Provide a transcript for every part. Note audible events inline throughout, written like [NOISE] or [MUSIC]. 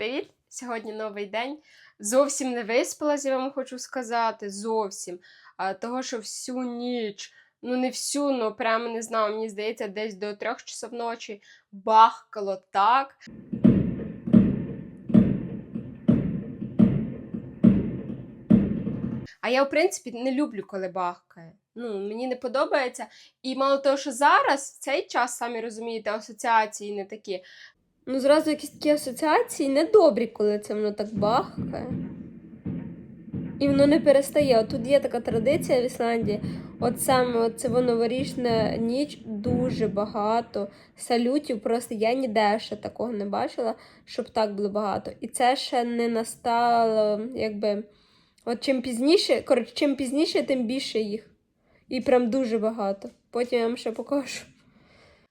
привіт! Сьогодні новий день. Зовсім не виспалась, я вам хочу сказати. Зовсім. А, того, що всю ніч, ну не всю, ну прямо не знаю, мені здається, десь до трьох часов ночі бахкало так. А я, в принципі, не люблю, коли бахкає. Ну, мені не подобається. І мало того, що зараз, в цей час, самі розумієте, асоціації не такі. Ну, зразу якісь такі асоціації недобрі, коли це воно так бахкає. І воно не перестає. От тут є така традиція в Ісландії. От саме це новорічна ніч дуже багато салютів. Просто я ніде ще такого не бачила, щоб так було багато. І це ще не настало, якби. От чим пізніше, коротше, чим пізніше, тим більше їх. І прям дуже багато. Потім я вам ще покажу.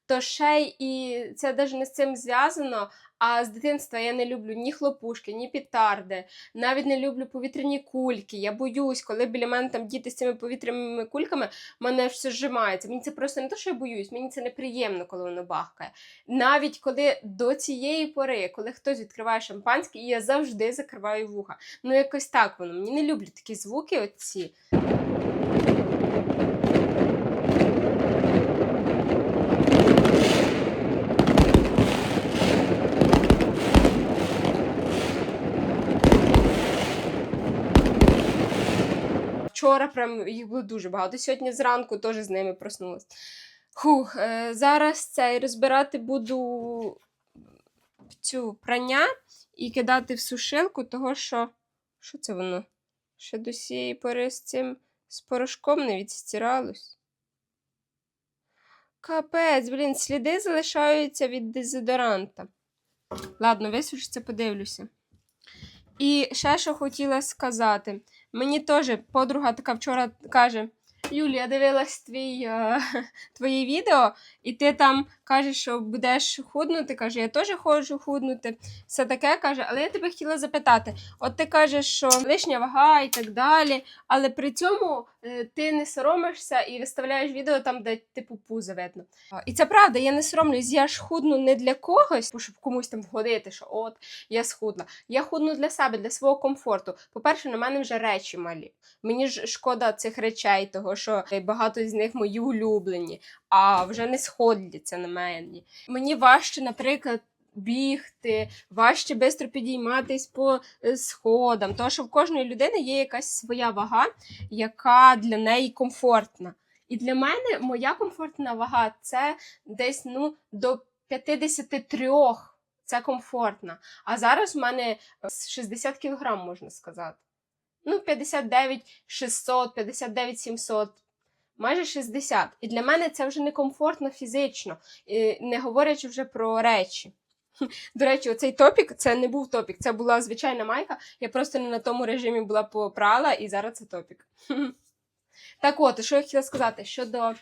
То ще і це навіть не з цим зв'язано. А з дитинства я не люблю ні хлопушки, ні петарди, навіть не люблю повітряні кульки. Я боюсь, коли біля мене там діти з цими повітряними кульками, мене все зжимається. Мені це просто не те, що я боюсь, мені це неприємно, коли воно бахкає. Навіть коли до цієї пори, коли хтось відкриває шампанське, і я завжди закриваю вуха. Ну якось так воно. Мені не люблю такі звуки. Оці. Вчора прям їх було дуже багато. Сьогодні зранку теж з ними проснулась. Хух, е, зараз цей розбирати буду цю прання і кидати в сушилку, того що. Що це воно? Ще до цієї пори з цим з порошком не відстиралось. Капець, блін, сліди залишаються від дезодоранта. Ладно, висушиться, подивлюся. І ще що хотіла сказати. Мені теж подруга така вчора каже: Юлія, дивилась твій, е, [LAUGHS] твоє відео, і ти там кажеш, що будеш худнути. Каже, я теж хочу худнути. Все таке каже, але я тебе хотіла запитати: от ти кажеш, що лишня вага і так далі, але при цьому ти не соромишся і виставляєш відео там, де типу пузо видно. І це правда, я не соромлюсь, я ж худну не для когось, щоб комусь там вгодити, що от я схудла. Я худну для себе, для свого комфорту. По-перше, на мене вже речі малі. Мені ж шкода цих речей, того що багато з них мої улюблені, а вже не сходяться на мене. Мені важче, наприклад. Бігти, важче швидко підійматись по е, сходам. Тому що в кожної людини є якась своя вага, яка для неї комфортна. І для мене моя комфортна вага це десь ну, до 53. Це комфортна. А зараз в мене 60 кг, можна сказати. Ну, 59 600, 59 700, майже 60. І для мене це вже некомфортно фізично, не говорячи вже про речі. До речі, оцей топік це не був топік, це була звичайна майка. Я просто не на тому режимі була попрала, і зараз це топік. [LAUGHS] Так от, що я хотіла сказати щодо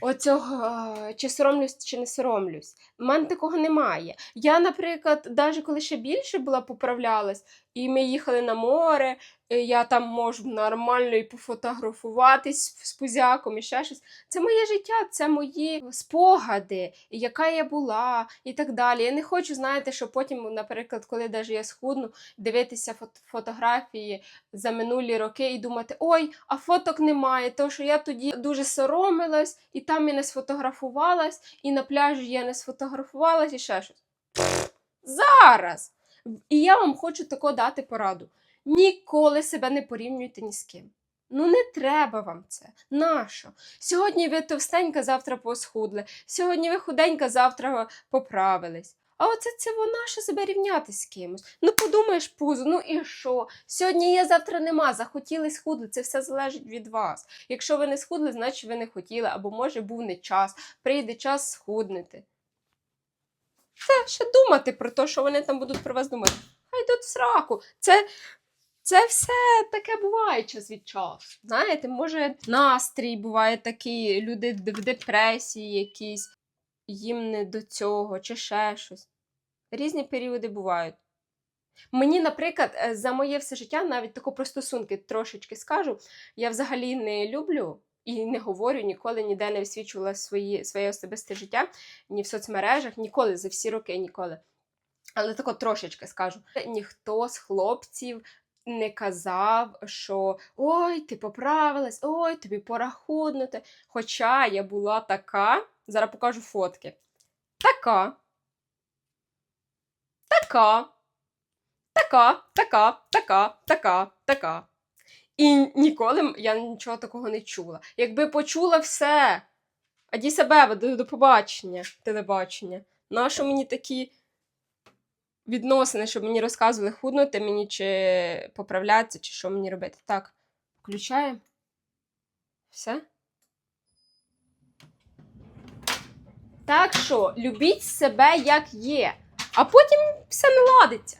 оцього, чи соромлюсь, чи не соромлюсь. У мене такого немає. Я, наприклад, навіть коли ще більше була поправлялась, і ми їхали на море, і я там можу нормально і пофотографуватись з пузяком і ще щось. Це моє життя, це мої спогади, яка я була, і так далі. Я не хочу, знаєте, що потім, наприклад, коли навіть я схудну, дивитися фото фотографії за минулі роки і думати, ой, а фоток немає, тому що я тоді дуже соромилась, і там я не сфотографувалась, і на пляжі я не сфотографувалась, і ще щось. Зараз! І я вам хочу тако дати пораду. Ніколи себе не порівнюйте ні з ким. Ну, не треба вам це. Нащо? Сьогодні ви товстенька, завтра посхудли. Сьогодні ви худенька, завтра поправились. А оце це вона що себе рівняти з кимось. Ну, подумаєш, пузо, ну і що? Сьогодні є, завтра нема. Захотіли схудли. Це все залежить від вас. Якщо ви не схудли, значить ви не хотіли, або може був не час. Прийде час схуднити. Це ще думати про те, що вони там будуть про вас думати. Хай йдуть сраку. Це, це все таке буває час від часу. Знаєте, може, настрій буває такий, люди в депресії якісь, їм не до цього, чи ще щось. Різні періоди бувають. Мені, наприклад, е, за моє все життя навіть тако про стосунки трошечки скажу, я взагалі не люблю і не говорю, ніколи ніде не висвічувала свої, своє особисте життя, ні в соцмережах, ніколи за всі роки ніколи. Але тако трошечки скажу. Ніхто з хлопців не казав, що ой, ти поправилась, ой, тобі пора худнути. Хоча я була така, зараз покажу фотки. Така. Така. Така, така, така, така, така. І ніколи я нічого такого не чула. Якби почула все. Аді себе, до, до побачення, телебачення. Нащо мені такі відносини, щоб мені розказували худнути мені чи поправлятися, чи що мені робити. Так, включаємо. Все. Так що, любіть себе як є, а потім все наладиться.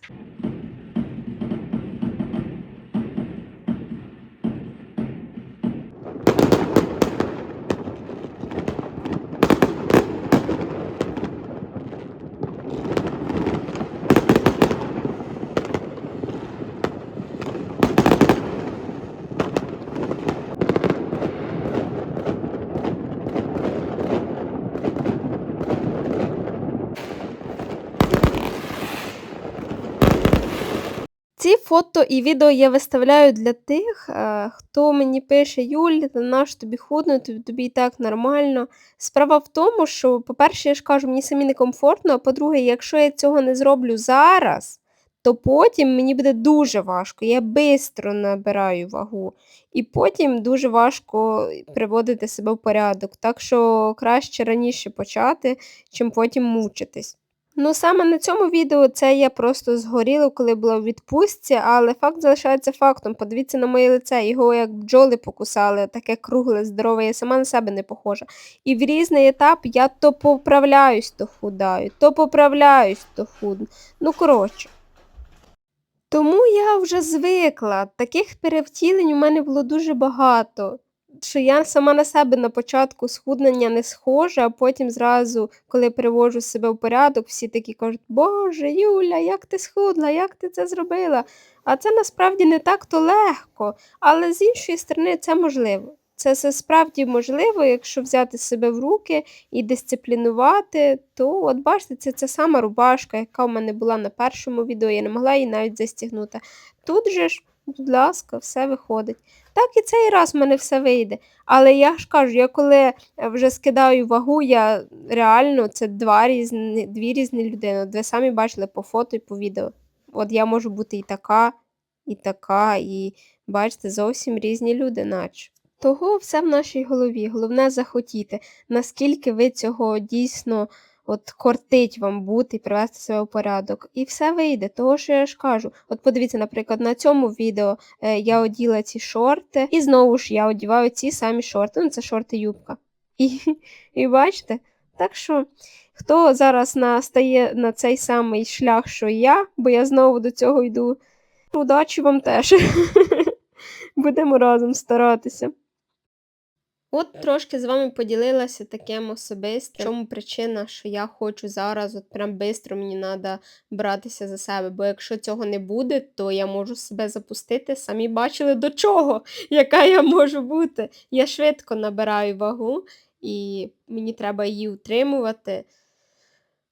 Фото і відео я виставляю для тих, е, хто мені пише: Юль, наш тобі худно, тобі і так нормально. Справа в тому, що, по-перше, я ж кажу, мені самі некомфортно, а по-друге, якщо я цього не зроблю зараз, то потім мені буде дуже важко. Я швидко набираю вагу, і потім дуже важко приводити себе в порядок. Так що краще раніше почати, чим потім мучитись. Ну, саме на цьому відео це я просто згоріла, коли була в відпустці, але факт залишається фактом. Подивіться на моє лице, його як бджоли покусали, таке кругле, здорове, я сама на себе не похожа. І в різний етап я то поправляюсь, то худаю, то поправляюсь, то худну. Ну, коротше. Тому я вже звикла. Таких перевтілень у мене було дуже багато. Що я сама на себе на початку схуднення не схожа, а потім зразу, коли привожу себе в порядок, всі такі кажуть, Боже, Юля, як ти схудла, як ти це зробила? А це насправді не так то легко, але з іншої сторони це можливо. Це все справді можливо, якщо взяти себе в руки і дисциплінувати, то от бачите, це ця сама рубашка, яка в мене була на першому відео, я не могла її навіть застігнути. Тут же ж, будь ласка, все виходить. Так і цей раз в мене все вийде. Але я ж кажу, я коли е, вже скидаю вагу, я реально це два різні, дві різні людини. От ви самі бачили по фото і по відео. От я можу бути і така, і така, і бачите, зовсім різні люди, наче. Того все в нашій голові. Головне захотіти, наскільки ви цього дійсно от кортить вам бути і привести себе в порядок. І все вийде, того що я ж кажу. От подивіться, наприклад, на цьому відео е, я оділа ці шорти, і знову ж я одіваю ці самі шорти. Ну, це шорти юбка. І, і бачите? Так що, хто зараз настає на цей самий шлях, що я, бо я знову до цього йду. Удачі вам теж. [LAUGHS] Будемо разом старатися. От трошки з вами поділилася таким особистим. Чому причина, що я хочу зараз, от прям швидко мені треба братися за себе. Бо якщо цього не буде, то я можу себе запустити. Самі бачили до чого, [LAUGHS] яка я можу бути. Я швидко набираю вагу, і мені треба її утримувати.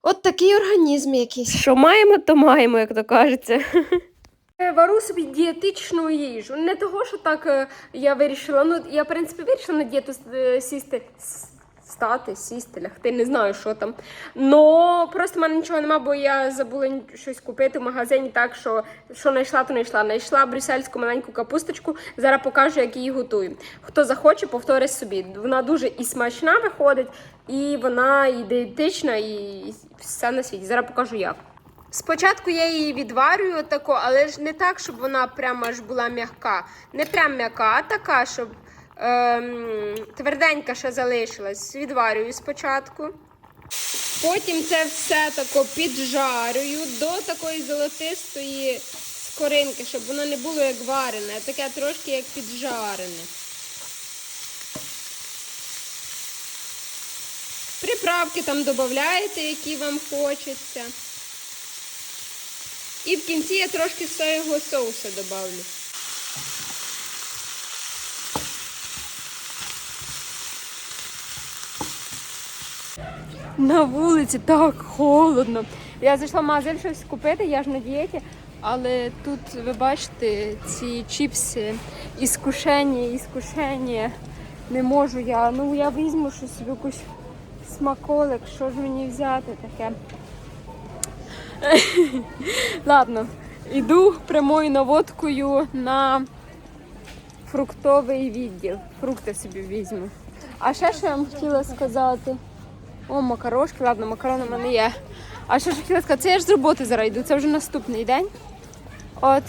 От такий організм якийсь. Що маємо, то маємо, як то кажеться. [LAUGHS] Е, Вару собі дієтичну їжу. Не того, що так е, я вирішила. Ну, я, в принципі, вирішила на дієту е, сісти. Стати, сісти, лягти, не знаю, що там. Но просто в мене нічого нема, бо я забула щось купити в магазині, так що що знайшла, то знайшла. Знайшла брюссельську маленьку капусточку. Зараз покажу, як її готую. Хто захоче, повтори собі. Вона дуже і смачна виходить, і вона і диетична, і все на світі. Зараз покажу як. Спочатку я її відварюю тако, але ж не так, щоб вона прямо аж була м'яка. Не прям м'яка, а така, щоб ем, тверденька ще залишилась. Відварюю спочатку. Потім це все тако піджарюю до такої золотистої скоринки, щоб воно не було як варене, а таке трошки як піджарене. Приправки там додаєте, які вам хочеться. І в кінці я трошки соєвого соусу добавлю. На вулиці так холодно. Я зайшла в магазин щось купити, я ж на дієті. Але тут ви бачите ці чіпси іскушення, іскушення. Не можу я. Ну я візьму щось якусь смаколик, що ж мені взяти таке. [LAUGHS] Ладно, іду прямою наводкою на фруктовий відділ. Фрукти собі візьму. А ще що я вам хотіла сказати. О, макарошки, ладно, макарони в мене є. А що ж хотіла сказати, це я ж з роботи зараз йду, це вже наступний день. От.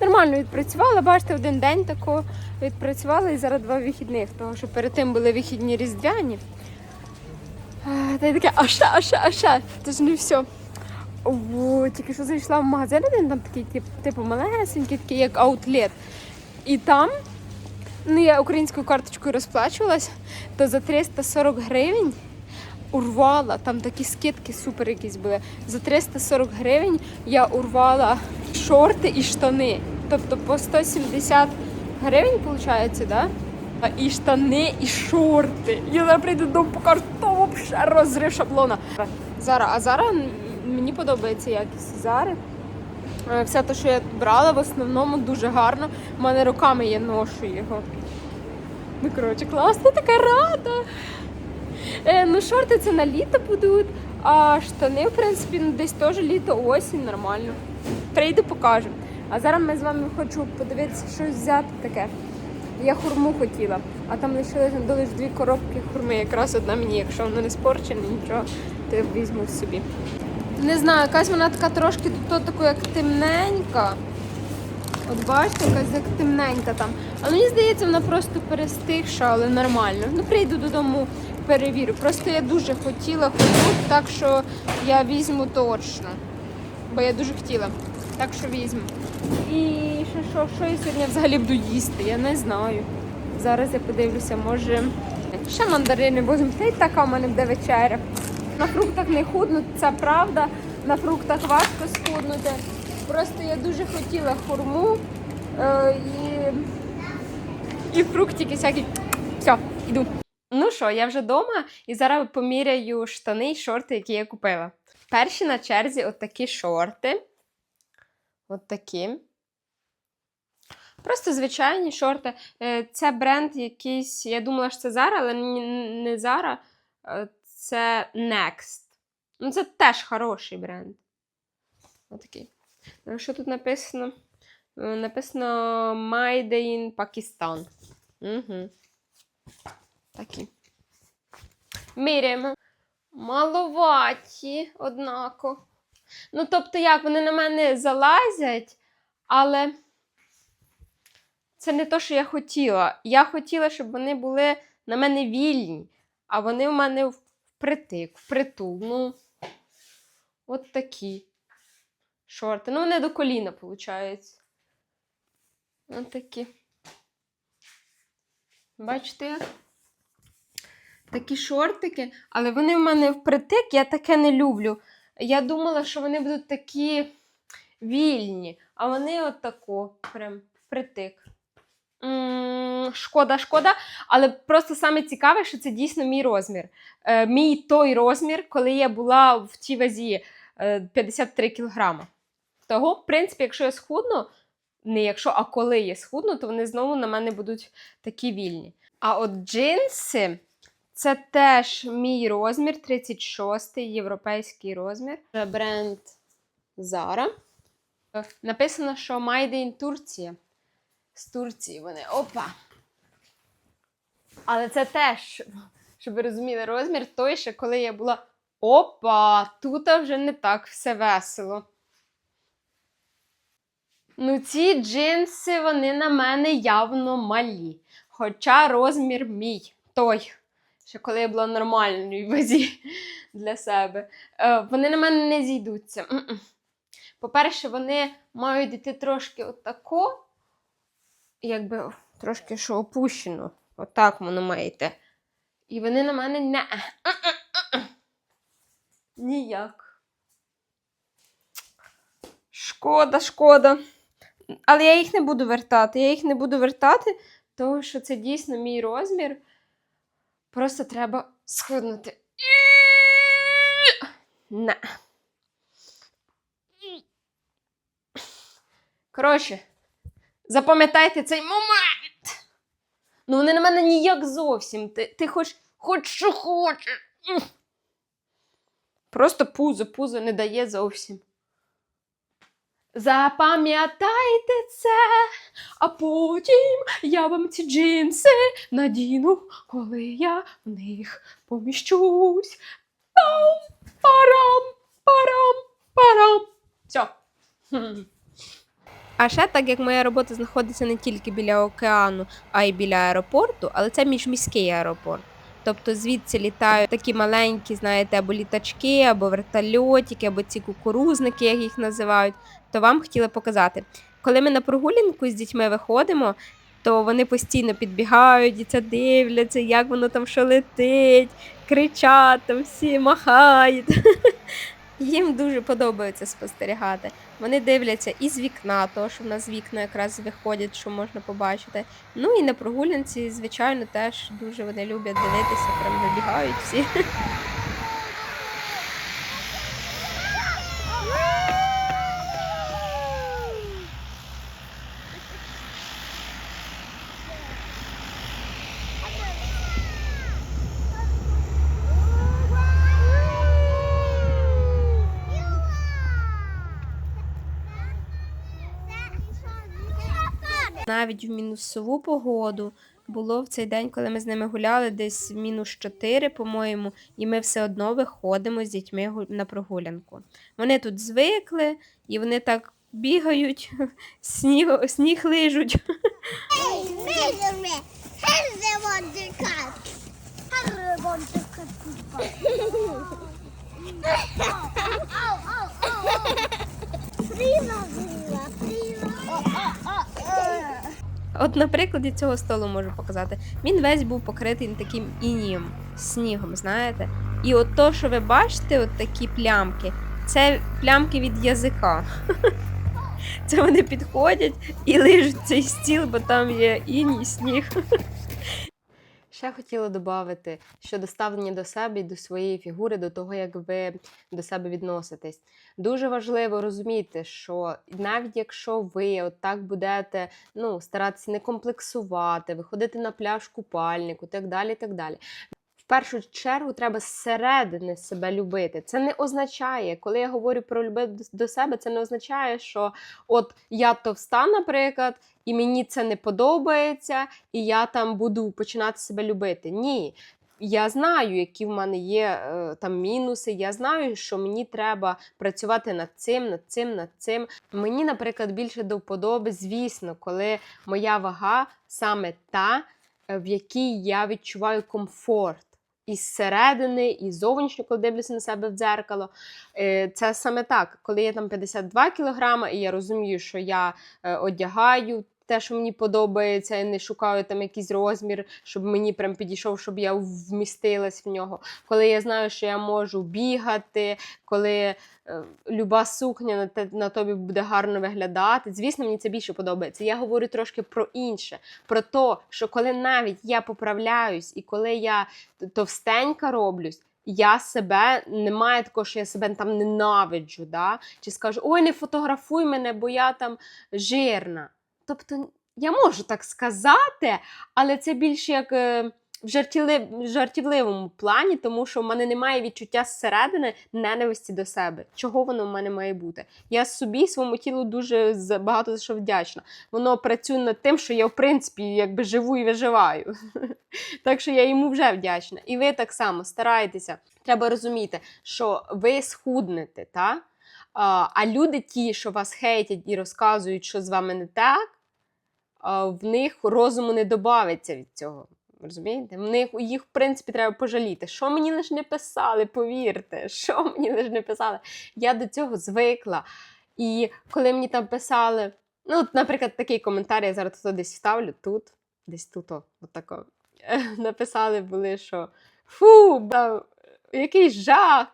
Нормально відпрацювала, бачите, один день тако відпрацювала і зараз два вихідних, тому що перед тим були вихідні різдвяні. Та й таке, а ще, а ще, а ще. Це ж не все. О, тільки що зайшла в магазин, один там такий, тип, типу, малесенький, такий, як аутлет. І там, ну я українською карточкою розплачувалась, то за 340 гривень урвала, там такі скидки супер якісь були. За 340 гривень я урвала шорти і штани. Тобто по 170 гривень, виходить, да? І штани, і шорти. Я зараз прийду додому, покажу, то розрив шаблона. Зара, а Зара м, мені подобається якість Зари. Е, Все те, що я брала, в основному дуже гарно. У мене руками я ношу його. Ну, коротше, класно, така рада. Е, ну, шорти це на літо будуть, а штани, в принципі, ну, десь теж літо, осінь, нормально. Прийду, покажу. А зараз ми з вами хочу подивитися, щось взяти таке. Я хурму хотіла, а там лишилось лише дві коробки хурми, якраз одна мені, якщо воно не спорчене, нічого, то я візьму собі. Не знаю, якась вона така трошки тут таку, як темненька. От бачите, якась як темненька там. А мені здається, вона просто перестигша, але нормально. Ну, прийду додому, перевірю. Просто я дуже хотіла хурму, так що я візьму точно. Бо я дуже хотіла. Так що візьму. І ще що, що я сьогодні взагалі буду їсти, я не знаю. Зараз я подивлюся, може. Ще мандарини будемо. Та й така в мене буде вечеря. На фруктах не худну, це правда. На фруктах важко схуднути. Просто я дуже хотіла хурму е, і, і фруктики всякі. Все, іду. Ну що, я вже вдома і зараз поміряю штани і шорти, які я купила. Перші на черзі от такі шорти. От такі. Просто звичайні шорти. Е, Це бренд якийсь, я думала, що це Zara, але не Zara, е, це Next. Ну, це теж хороший бренд. Отакий. Е, Що тут написано? Е, Написано Made Pakistan. Угу. Такі. Міряємо. Маловаті, однако. Ну, тобто, як, вони на мене залазять, але це не те, що я хотіла. Я хотіла, щоб вони були на мене вільні, а вони в мене впритик, впритул. Ну, от такі шорти. Ну, вони до коліна, виходить. От такі. Бачите? Такі шортики, але вони в мене впритик, я таке не люблю. Я думала, що вони будуть такі вільні, а вони отако, прям впритик. Шкода, шкода. Але просто саме цікаве, що це дійсно мій розмір. Е, мій той розмір, коли я була в тій вазі е, 53 кілограма. Того, в принципі, якщо я схудну, не якщо, а коли я схудну, то вони знову на мене будуть такі вільні. А от джинси це теж мій розмір, 36-й європейський розмір. Бренд Zara. Е, Написано, що in Турція. З Турції вони. Опа! Але це теж, щоб ви розуміли, розмір той, ще коли я була. Опа! Тут вже не так все весело. Ну, ці джинси, вони на мене явно малі. Хоча розмір мій той, ще коли я була в нормальній вазі для себе. Е, вони на мене не зійдуться. По-перше, вони мають йти трошки отако, якби трошки що опущено. Отак воно маєте. І вони на мене не. Ніяк. Шкода, шкода. Але я їх не буду вертати. Я їх не буду вертати, тому що це дійсно мій розмір. Просто треба схуднути. На. Коротше, запам'ятайте цей момент. Ну, вони на мене ніяк зовсім. Ти, ти хоч, хоч що хочеш. Просто пузо, пузо не дає зовсім. Запам'ятайте це, а потім я вам ці джинси надіну, коли я в них поміщусь. Парам, парам, парам. Все. А ще так як моя робота знаходиться не тільки біля океану, а й біля аеропорту, але це міжміський аеропорт. Тобто звідси літають такі маленькі, знаєте, або літачки, або вертольотики, або ці кукурузники, як їх називають, то вам хотіла показати. Коли ми на прогулянку з дітьми виходимо, то вони постійно підбігають і це дивляться, як воно там що летить, кричать, там всі махають. [LAUGHS] Їм дуже подобається спостерігати. Вони дивляться і з вікна, того що в нас вікна якраз виходять, що можна побачити. Ну і на прогулянці, звичайно, теж дуже вони люблять дивитися, прям вибігають всі. Навіть в мінусову погоду було в цей день, коли ми з ними гуляли, десь мінус 4, по-моєму, і ми все одно виходимо з дітьми на прогулянку. Вони тут звикли, і вони так бігають, [LAUGHS] сніг, сніг лижуть. Measurement. Here's От на прикладі цього столу можу показати. Він весь був покритий таким інієм, снігом, знаєте. І от то, що ви бачите, от такі плямки, це плямки від язика. [LAUGHS] Це вони підходять і лижуть цей стіл, бо там є іній, сніг. [LAUGHS] Ще хотіла додати щодо ставлення до себе і до своєї фігури, до того, як ви до себе відноситесь. Дуже важливо розуміти, що навіть якщо ви от так будете ну, старатися не комплексувати, виходити на пляж купальнику, так далі, так далі. Першу чергу треба зсередини себе любити. Це не означає, коли я говорю про до- до себе, це не означає, що от я товста, наприклад, і мені це не подобається, і я там буду починати себе любити. Ні. Я знаю, які в мене є е, там мінуси. Я знаю, що мені треба працювати над цим, над цим, над цим. Мені, наприклад, більше до вподоби, звісно, коли моя вага саме та, е, в якій я відчуваю комфорт. І середини, і зовнішньо, коли дивлюся на себе в дзеркало. Е, Це саме так, коли я там 52 кілограми, і я розумію, що я е, одягаю те, що мені подобається, і не шукаю там якийсь розмір, щоб мені прям підійшов, щоб я вмістилась в нього. Коли я знаю, що я можу бігати, коли е, люба сукня на, на тобі буде гарно виглядати. Звісно, мені це більше подобається. Я говорю трошки про інше, про те, що коли навіть я поправляюсь і коли я товстенька роблюсь. Я себе немає такого, що я себе там ненавиджу, да? чи скажу, ой, не фотографуй мене, бо я там жирна. Тобто я можу так сказати, але це більше як е, в жартівливому плані, тому що в мене немає відчуття зсередини ненависті до себе. Чого воно в мене має бути? Я собі, своєму тілу дуже багато за що вдячна. Воно працює над тим, що я, в принципі, якби живу і виживаю. [LAUGHS] Так що я йому вже вдячна. І ви так само старайтеся. Треба розуміти, що ви схуднете, та? А, люди, ті, що вас хейтять і розказують, що з вами не так, в них розуму не додається від цього. Розумієте? В них їх, в принципі, треба пожаліти. Що мені лиш не писали, повірте, що [LAUGHS] мені лиш не писали. Я до цього звикла. І коли мені там писали, ну, наприклад, такий коментар, я зараз тут десь вставлю, тут, десь тут, о, отако. [LAUGHS] Написали були, що фу, ба, який жах.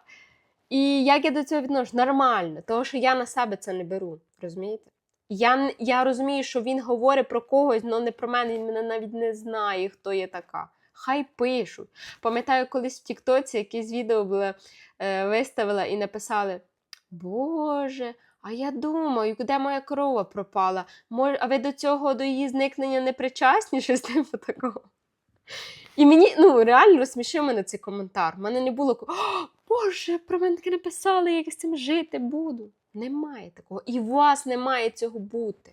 І як я до цього відношу? Нормально, тому що я на себе це не беру. Розумієте? Я, я розумію, що він говорить про когось, але не про мене, він мене навіть не знає, хто я така. Хай пишуть. Пам'ятаю, колись в Тіктоці якесь відео було, е, виставила і написали: Боже, А я думаю, де моя корова пропала? Може, а ви до цього до її зникнення не причасні, щось типу такого. І мені ну, реально розсмішив мене цей коментар. У мене не було «О, Боже, про мене таке написали, як з цим жити буду. Немає такого. І у вас не має цього бути.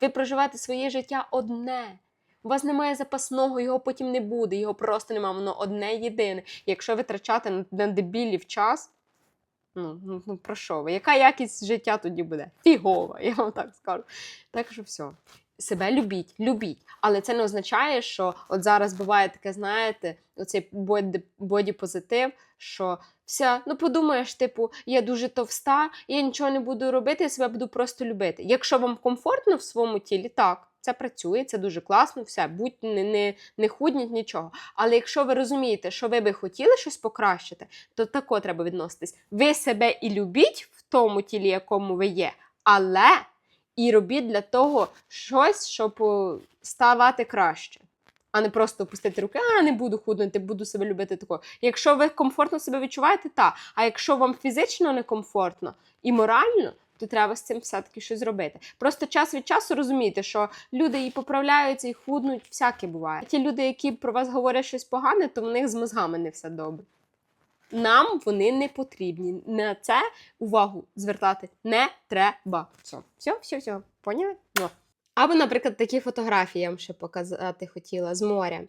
Ви проживаєте своє життя одне. У вас немає запасного, його потім не буде, його просто немає, воно одне єдине. Якщо витрачати на, дебілів час, ну, ну, ну про що ви? Яка якість життя тоді буде? Фігова, я вам так скажу. Так що все. Себе любіть, любіть. Але це не означає, що от зараз буває таке, знаєте, оцей боді, боді-позитив, що все, ну подумаєш, типу, я дуже товста, я нічого не буду робити, я себе буду просто любити. Якщо вам комфортно в своєму тілі, так, це працює, це дуже класно, все, будьте не, не, не худніть нічого. Але якщо ви розумієте, що ви би хотіли щось покращити, то тако треба відноситись. Ви себе і любіть в тому тілі, якому ви є, але і робіть для того щось, щоб ставати краще. А не просто опустити руки, а не буду худнути, буду себе любити такого. Якщо ви комфортно себе відчуваєте, так. А якщо вам фізично некомфортно і морально, то треба з цим все-таки щось зробити. Просто час від часу розумійте, що люди і поправляються, і худнуть, всяке буває. Ті люди, які про вас говорять щось погане, то в них з мозгами не все добре. Нам вони не потрібні. На це увагу звертати не треба. Все, все, все, все. Поняли? Ну. Або, наприклад, такі фотографії я вам ще показати хотіла з моря.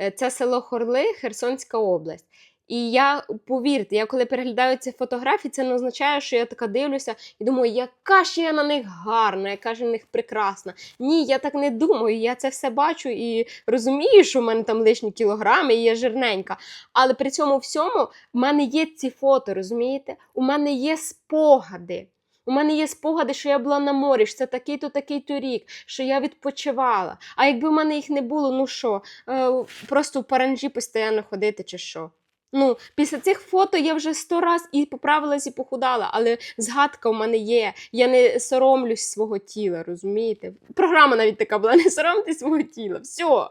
Е, Це село Хорли, Херсонська область. І я, повірте, я коли переглядаю ці фотографії, це не означає, що я така дивлюся і думаю, яка ж я на них гарна, яка ж на них прекрасна. Ні, я так не думаю. Я це все бачу і розумію, що в мене там лишні кілограми і я жирненька. Але при цьому всьому в мене є ці фото, розумієте? У мене є спогади. У мене є спогади, що я була на морі, що це такий-то, такий-то рік, що я відпочивала. А якби в мене їх не було, ну що, е, просто в паранжі постійно ходити чи що? Ну, після цих фото я вже сто раз і поправилась, і похудала, але згадка в мене є. Я не соромлюсь свого тіла, розумієте? Програма навіть така була: [LAUGHS] не соромтесь свого тіла. Все.